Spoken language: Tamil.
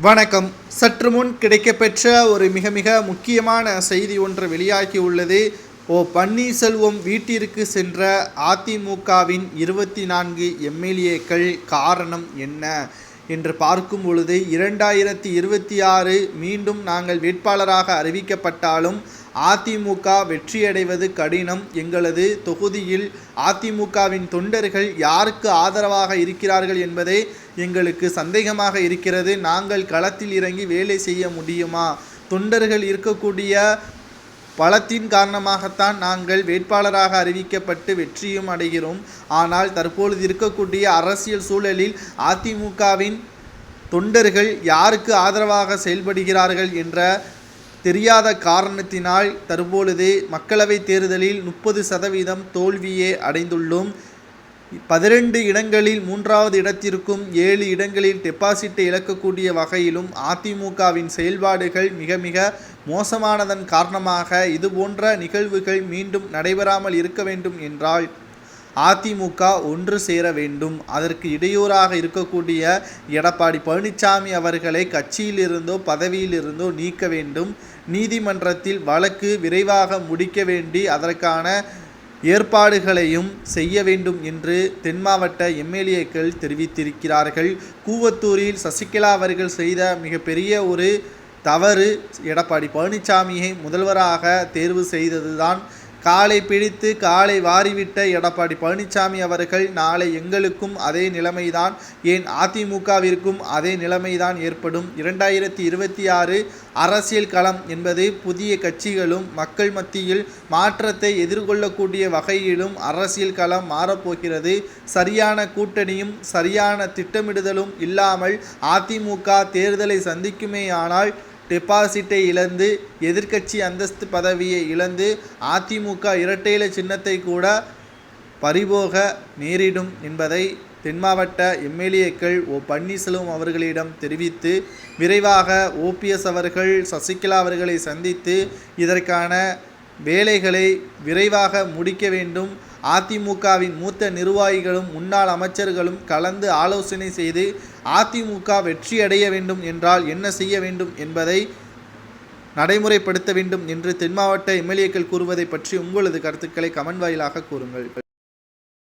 வணக்கம். சற்று முன் கிடைக்கப்பெற்ற ஒரு மிக மிக முக்கியமான செய்தி ஒன்று வெளியாகி உள்ளது. ஓ பன்னீர்செல்வம் வீட்டிற்கு சென்ற அதிமுகவின் இருபத்தி நான்கு எம்எல்ஏக்கள் காரணம் என்ன? என்று பார்க்கும் பொழுது இரண்டாயிரத்தி இருபத்தி ஆறு மீண்டும் நாங்கள் வேட்பாளராக அறிவிக்கப்பட்டாலும் அதிமுக வெற்றியடைவது கடினம். எங்களது தொகுதியில் அதிமுகவின் தொண்டர்கள் யாருக்கு ஆதரவாக இருக்கிறார்கள் என்பதே எங்களுக்கு சந்தேகமாக இருக்கிறது. நாங்கள் களத்தில் இறங்கி வேலை செய்ய முடியுமா? தொண்டர்கள் இருக்கக்கூடிய பலத்தின் காரணமாகத்தான் நாங்கள் வேட்பாளராக அறிவிக்கப்பட்டு வெற்றியும் அடைகிறோம். ஆனால் தற்பொழுது இருக்கக்கூடிய அரசியல் சூழலில் அதிமுகவின் தொண்டர்கள் யாருக்கு ஆதரவாக செயல்படுகிறார்கள் என்ற தெரியாத காரணத்தினால் தற்பொழுது மக்களவைத் தேர்தலில் முப்பது சதவீதம் தோல்வியே அடைந்துள்ளோம். பதிரெண்டு இடங்களில் மூன்றாவது இடத்திற்கும் ஏழு இடங்களில் டெபாசிட்டை இழக்கக்கூடிய வகையிலும் அதிமுகவின் செயல்பாடுகள் மிக மிக மோசமானதன் காரணமாக இதுபோன்ற நிகழ்வுகள் மீண்டும் நடைபெறாமல் இருக்க வேண்டும் என்றால் அதிமுக ஒன்று சேர வேண்டும். அதற்கு இடையூறாக இருக்கக்கூடிய எடப்பாடி பழனிசாமி அவர்களை கட்சியிலிருந்தோ பதவியிலிருந்தோ நீக்க வேண்டும். நீதிமன்றத்தில் வழக்கு விரைவாக முடிக்க வேண்டி அதற்கான ஏற்பாடுகளையும் செய்ய வேண்டும் என்று தென் மாவட்ட எம்எல்ஏக்கள் தெரிவித்திருக்கிறார்கள். கூவத்தூரில் சசிகலா அவர்கள் செய்த மிகப்பெரிய ஒரு தவறு எடப்பாடி பழனிசாமியை முதல்வராக தேர்வு செய்ததுதான். காலை பிடித்து காலை வாரிவிட்ட எடப்பாடி பழனிசாமி அவர்கள் நாளை எங்களுக்கும் அதே நிலைமைதான் ஏன் அதிமுகவிற்கும் அதே நிலைமைதான் ஏற்படும். இரண்டாயிரத்தி இருபத்தி ஆறு அரசியல் களம் என்பது புதிய கட்சிகளும் மக்கள் மத்தியில் மாற்றத்தை எதிர்கொள்ளக்கூடிய வகையிலும் அரசியல் களம் மாறப்போகிறது. சரியான கூட்டணியும் சரியான திட்டமிடுதலும் இல்லாமல் அதிமுக தேர்தலை சந்திக்குமேயானால் டெபாசிட்டை இழந்து எதிர்க்கட்சி அந்தஸ்து பதவியை இழந்து அதிமுக இரட்டையில சின்னத்தை கூட பறிபோக நேரிடும் என்பதை தென் மாவட்ட எம்எல்ஏக்கள் ஓ பன்னீர்செல்வம் அவர்களிடம் தெரிவித்து விரைவாக ஓபிஎஸ் அவர்கள் சசிகலா அவர்களை சந்தித்து இதற்கான வேலைகளை விரைவாக முடிக்க வேண்டும். அதிமுகவின் மூத்த நிர்வாகிகளும் முன்னாள் அமைச்சர்களும் கலந்து ஆலோசனை செய்து அதிமுக வெற்றியடைய வேண்டும் என்றால் என்ன செய்ய வேண்டும் என்பதை நடைமுறைப்படுத்த வேண்டும் என்று தென் மாவட்ட எம்எல்ஏக்கள் கூறுவதை பற்றி உங்களது கருத்துக்களை கமெண்ட் வாயிலாக கூறுங்கள்.